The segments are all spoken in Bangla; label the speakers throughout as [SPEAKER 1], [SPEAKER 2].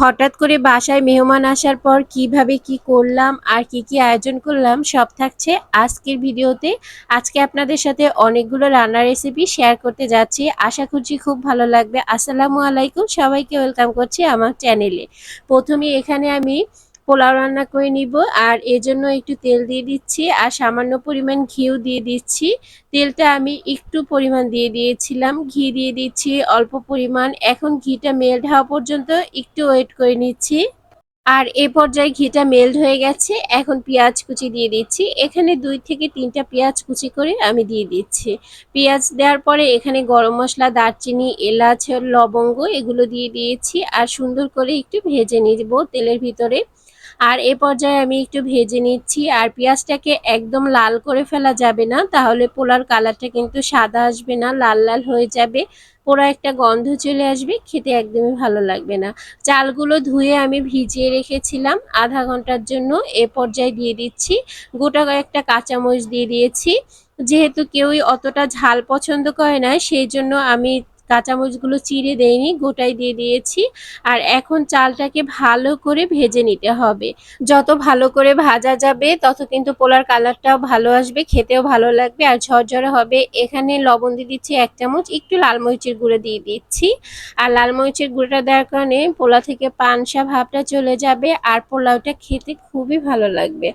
[SPEAKER 1] হঠাৎ করে বাসায় মেহমান আসার পর কীভাবে কি করলাম আর কি কি আয়োজন করলাম, সব থাকছে আজকের ভিডিওতে। আজকে আপনাদের সাথে অনেকগুলো রান্না রেসিপি শেয়ার করতে যাচ্ছি। আশা করছি খুব ভালো লাগবে। আসসালামু আলাইকুম। সবাইকে ওয়েলকাম করছি আমার চ্যানেলে প্রথমে এখানে আমি পোলাও রান্না করে নিব। আর এজন্য একটু তেল দিয়ে দিচ্ছি আর সামান্য পরিমাণ ঘিও দিয়ে দিচ্ছি। তেলটা আমি একটু পরিমাণ দিয়ে দিয়েছিলাম। ঘি দিয়ে দিচ্ছি অল্প পরিমাণ। এখন ঘিটা মেল্ট হওয়া পর্যন্ত একটু ওয়েট করে নিচ্ছি। আর এ পর্যায়ে ঘিটা মেল্ট হয়ে গেছে। এখন পেঁয়াজ কুচি দিয়ে দিচ্ছি। এখানে দুই থেকে তিনটা পেঁয়াজ কুচি করে আমি দিয়ে দিচ্ছি। পেঁয়াজ দেওয়ার পরে এখানে গরম মশলা, দারচিনি, এলাচ, লবঙ্গ এগুলো দিয়ে দিয়েছি। আর সুন্দর করে একটু ভেজে নিব তেলের ভিতরে। আর এ পর্যায়ে আমি একটু ভেজে নিচ্ছি। আর পেঁয়াজটাকে একদম লাল করে ফেলা যাবে না, তাহলে পোলার কালারটা কিন্তু সাদা আসবে না, লাল লাল হয়ে যাবে। পোড়া একটা গন্ধ চলে আসবে, খেতে একদমই ভালো লাগবে না। চালগুলো ধুয়ে আমি ভিজিয়ে রেখেছিলাম আধা ঘণ্টার জন্য, এ পর্যায়ে দিয়ে দিচ্ছি। গোটা কয়েকটা কাঁচামরিচ দিয়ে দিয়েছি। যেহেতু কেউই অতটা ঝাল পছন্দ করে না, সেই জন্য আমি কাঁচামরিচগুলো চিড়ে দেয়নি গোটাই দিয়ে দিয়েছি। আর এখন চালটাকে ভালো করে ভেজে নিতে হবে। যত ভালো করে ভাজা যাবে, তত কিন্তু পোলার কালারটাও ভালো আসবে, খেতেও ভালো লাগবে। আর ঝরঝরে হবে, এখানে লবণ দিয়ে দিচ্ছি এক চামচ, একটু লাল মরিচের গুঁড়ো দিয়ে দিচ্ছি। আর লাল মরিচের গুঁড়োটা দেওয়ার কারণে পোলা থেকে পানসা ভাবটা চলে যাবে, আর পোলাওটা খেতে খুবই ভালো লাগবে।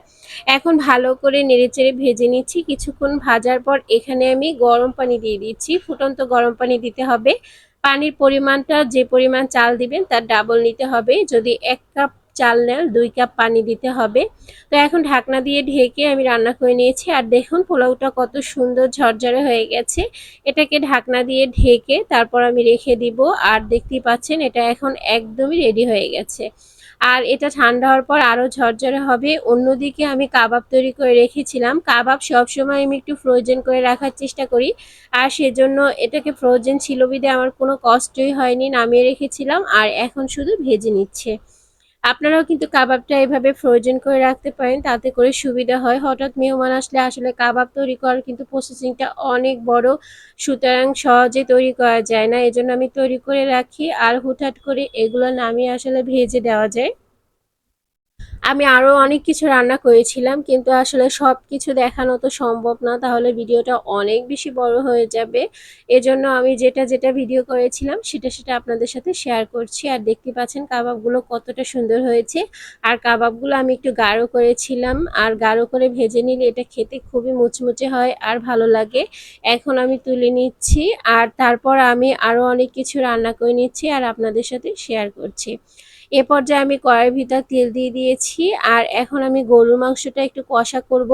[SPEAKER 1] এখন ভালো করে নেড়েচেড়ে ভেজে নিচ্ছি। কিছুক্ষণ ভাজার পর এখানে আমি গরম পানি দিয়ে দিচ্ছি। ফুটন্ত গরম পানি দিতে হবে পানির পরিমাণটা যে পরিমাণ চাল দিবেন তার ডাবল নিতে হবে। যদি এক কাপ চাল নেন, দুই কাপ পানি দিতে হবে। তো এখন ঢাকনা দিয়ে ঢেকে আমি রান্না করে নিয়েছি। আর দেখুন পোলাওটা কত সুন্দর ঝরঝরে হয়ে গেছে। এটাকে ঢাকনা দিয়ে ঢেকে তারপর আমি রেখে দিব। আর দেখতেই পাচ্ছেন, এটা এখন একদমই রেডি হয়ে গেছে। আর এটা ঠান্ডা হওয়ার পর আরও ঝরঝরে হবে। অন্যদিকে আমি কাবাব তৈরি করে রেখেছিলাম। কাবাব সবসময় আমি একটু ফ্রোজেন করে রাখার চেষ্টা করি। আর সেজন্য এটাকে ফ্রোজেন ছিল বিদে আমার কোনো কষ্টই হয়নি, নামিয়ে রেখেছিলাম। আর এখন শুধু ভেজে নিচ্ছে। আপনারাও কিন্তু কাবাবটা এভাবে ফ্রোজেন করে রাখতে পারেন, তাতে করে সুবিধা হয়। হঠাৎ মেহমান আসলে আসলে কাবাব তৈরি করার কিন্তু প্রসেসিংটা অনেক বড় সুতরাং সহজে তৈরি করা যায় না। এজন্য আমি তৈরি করে রাখি আর হুটহাট করে এগুলো নামিয়ে আসলে ভেজে দেওয়া যায়। আমি আরও অনেক কিছু রান্না করেছিলাম, কিন্তু আসলে সব কিছু দেখানো তো সম্ভব না, তাহলে ভিডিওটা অনেক বেশি বড় হয়ে যাবে। এজন্য আমি যেটা যেটা ভিডিও করেছিলাম, সেটা সেটা আপনাদের সাথে শেয়ার করছি। আর দেখতে পাচ্ছেন কাবাবগুলো কতটা সুন্দর হয়েছে। আর কাবাবগুলো আমি একটু গাঢ় করেছিলাম, আর গাঢ় করে ভেজে নিলে এটা খেতে খুবই মুচমুচে হয় আর ভালো লাগে। এখন আমি তুলে নিচ্ছি, আর তারপর আমি আরও অনেক কিছু রান্না করে নিচ্ছি আর আপনাদের সাথে শেয়ার করছি। এ পর্যায়ে আমি কড়াইয়ের ভিতর তেল দিয়ে দিয়েছি, আর এখন আমি গরুর মাংসটা একটু কষা করব।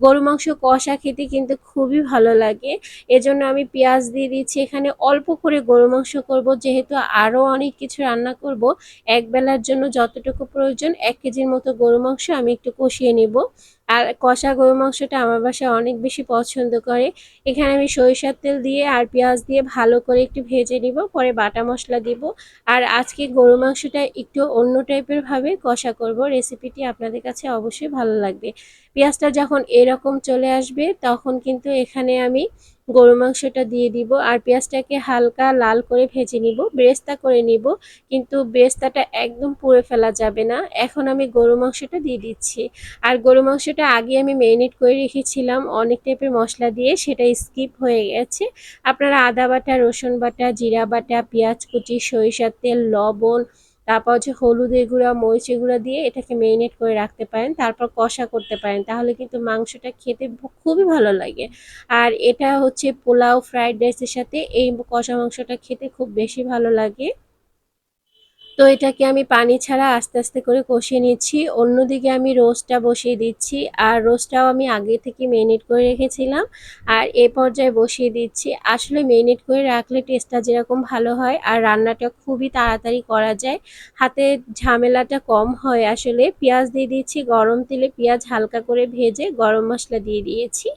[SPEAKER 1] গরু মাংস কষা খেতে কিন্তু খুবই ভালো লাগে, এজন্য আমি পেঁয়াজ দিয়ে দিচ্ছি এখানে অল্প করে গরু মাংস করব, যেহেতু আরও অনেক কিছু রান্না করব। এক বেলার জন্য যতটুকু প্রয়োজন, এক কেজির মতো গরু মাংস আমি একটু কষিয়ে নিব। আর কষা গরু মাংসটা আমার বাসায় অনেক বেশি পছন্দ করে। এখানে আমি সরিষার তেল দিয়ে আর পেঁয়াজ দিয়ে ভালো করে একটু ভেজে নিব, পরে বাটা মশলা দিব। আর আজকে গরু মাংসটা একটু অন্য টাইপের ভাবে কষা করব, রেসিপিটি আপনাদের কাছে অবশ্যই ভালো লাগবে। পেঁয়াজটা যখন এরকম চলে আসবে, তখন কিন্তু এখানে আমি গরু মাংসটা দিয়ে দিব আর পেঁয়াজটাকে হালকা লাল করে ভেজে নিব, ব্রেস্তা করে নিব, কিন্তু ব্রেস্তাটা একদম পুড়ে ফেলা যাবে না। এখন আমি গরু মাংসটা দিয়ে দিচ্ছি। আর গরু মাংসটা আগে আমি মেরিনেট করে রেখেছিলাম অনেক টাইপের মশলা দিয়ে, সেটা স্কিপ হয়ে গেছে। আপনারা আদা বাটা, রসুন বাটা, জিরা বাটা, পেঁয়াজ কুচি, সরিষার তেল, লবণ তারপর হচ্ছে হলুদের গুঁড়া মরিচ গুঁড়া দিয়ে এটাকে মেরিনেট করে রাখতে পারেন, তারপর কষা করতে পারেন। তাহলে কিন্তু মাংসটা খেতে খুবই ভালো লাগে। আর এটা হচ্ছে পোলাও ফ্রাইড রাইসের সাথে এই কষা মাংসটা খেতে খুব বেশি ভালো লাগে। তো এটাকে আমি পানি ছাড়া আস্তে আস্তে করে কষিয়ে নিচ্ছি। অন্যদিকে আমি রোস্টটা বসিয়ে দিচ্ছি। আর রোস্টটাও আমি আগে থেকে মেরিনেট করে রেখেছিলাম। আর এ পর্যায়ে বসিয়ে দিচ্ছি। আসলে মেরিনেট করে রাখলে টেস্টটা যেরকম ভালো হয় আর রান্নাটা খুবই তাড়াতাড়ি করা যায়। হাতে ঝামেলাটা কম হয় আসলে। পেঁয়াজ দিয়ে দিচ্ছি গরম তেলে। পেঁয়াজ হালকা করে ভেজে গরম মশলা দিয়ে দিয়েছি।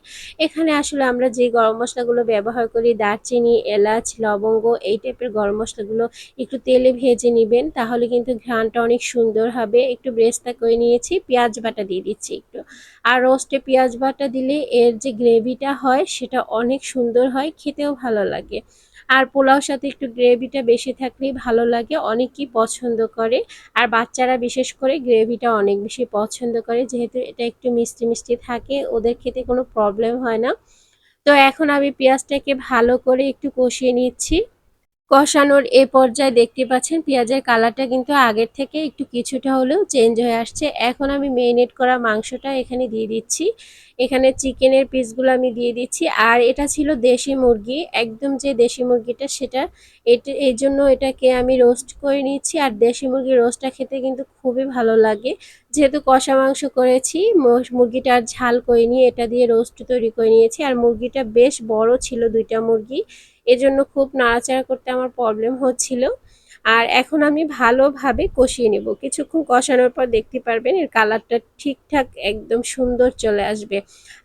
[SPEAKER 1] এখানে আসলে আমরা যে গরম মশলাগুলো ব্যবহার করি, দারচিনি, এলাচ, লবঙ্গ, এই টাইপের গরম মশলাগুলো একটু তেলে ভেজে নেবেন। তাহলে কিন্তু ঘ্রাণটা অনেক সুন্দর হবে। একটু ব্রেস্তা করে নিয়েছি, পেঁয়াজ বাটা দিয়ে দিচ্ছি একটু। আর রোস্টে পেঁয়াজ বাটা দিলে এর যে গ্রেভিটা হয়, সেটা অনেক সুন্দর হয়, খেতেও ভালো লাগে। আর পোলাওর সাথে একটু গ্রেভিটা বেশি থাকলেই ভালো লাগে, অনেকেই পছন্দ করে। আর বাচ্চারা বিশেষ করে গ্রেভিটা অনেক বেশি পছন্দ করে, যেহেতু এটা একটু মিষ্টি মিষ্টি থাকে, ওদের খেতে কোনো প্রবলেম হয় না। তো এখন আমি পেঁয়াজটাকে ভালো করে একটু কষিয়ে নিচ্ছি। কষানোর এ পর্যায়ে দেখতে পাচ্ছেন পেঁয়াজের কালারটা কিন্তু আগের থেকে একটু কিছুটা হলেও চেঞ্জ হয়ে আসছে। এখন আমি মেরিনেট করা মাংসটা এখানে দিয়ে দিচ্ছি। এখানে চিকেনের পিসগুলো আমি দিয়ে দিচ্ছি। আর এটা ছিল দেশি মুরগি। একদম যে দেশি মুরগিটা সেটা এটা এই জন্য এটাকে আমি রোস্ট করে নিচ্ছি। আর দেশি মুরগির রোস্টটা খেতে কিন্তু খুবই ভালো লাগে। যেহেতু কষা মাংস করেছি মুরগিটার ঝাল করে নিয়ে এটা দিয়ে রোস্ট তৈরি করে নিয়েছি। আর মুরগিটা বেশ বড় ছিল দুইটা মুরগি। এজন্য খুব নাড়াচাড়া করতে আমার প্রবলেম হচ্ছিল। আর এখন আমি ভালোভাবে কষিয়ে নেব। কিছুক্ষণ কষানোর পর দেখতে পারবেন এর কালারটা ঠিকঠাক একদম সুন্দর চলে আসবে।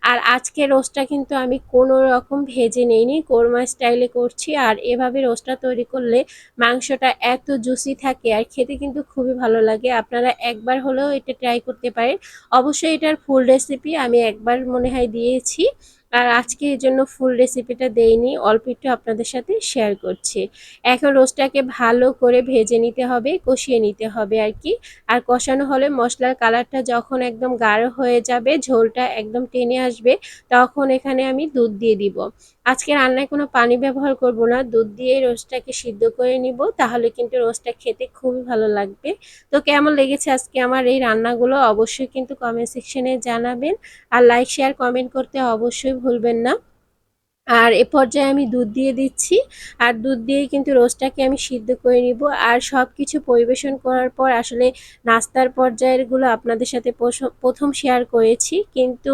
[SPEAKER 1] আর আজকে রোস্টটা কিন্তু আমি কোনো রকম ভেজে নেইনি, কোরমা স্টাইলে করছি। আর এভাবে রোস্টটা তৈরি করলে মাংসটা এত জুসি থাকে আর খেতে কিন্তু খুবই ভালো লাগে। আপনারা একবার হলেও এটা ট্রাই করতে পারেন। অবশ্যই এটার ফুল রেসিপি আমি একবার মনে হয় দিয়েছি। আর আজকে এই জন্য ফুল রেসিপিটা দেইনি, অল্প একটু আপনাদের সাথে শেয়ার করছি। এখন রোস্টটাকে ভালো করে ভেজে নিতে হবে, কষিয়ে নিতে হবে আর কি। আর কষানো হলে মশলার কালারটা যখন একদম গাঢ় হয়ে যাবে, ঝোলটা একদম টেনে আসবে, তখন এখানে আমি দুধ দিয়ে দিব। আজকে রান্নায় কোনো পানি ব্যবহার করব না, দুধ দিয়ে রোস্টটাকে সিদ্ধ করে নিব, তাহলে কিন্তু রোস্টটা খেতে খুবই ভালো লাগবে। তো কেমন লেগেছে আজকে আমার এই রান্নাগুলো, অবশ্যই কিন্তু কমেন্ট সেকশনে জানাবেন। আর লাইক শেয়ার কমেন্ট করতে অবশ্যই ভুলবেন না। আর এ পর্যায়ে আমি দুধ দিয়ে দিচ্ছি। আর দুধ দিয়ে কিন্তু রোস্টটাকে আমি সিদ্ধ করে নিব। আর সব কিছু পরিবেশন করার পর আসলে নাস্তার পর্যায়েরগুলো আপনাদের সাথে প্রথম শেয়ার করেছি। কিন্তু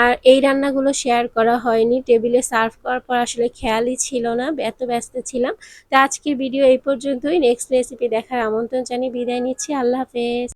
[SPEAKER 1] আর এই রান্নাগুলো শেয়ার করা হয়নি। টেবিলে সার্ভ করার পর আসলে খেয়ালই ছিল না। এত ব্যস্ত ছিলাম। তো আজকের ভিডিও এই পর্যন্তই। নেক্সট রেসিপি দেখার আমন্ত্রণ জানিয়ে বিদায় নিচ্ছি। আল্লাহ হাফেজ।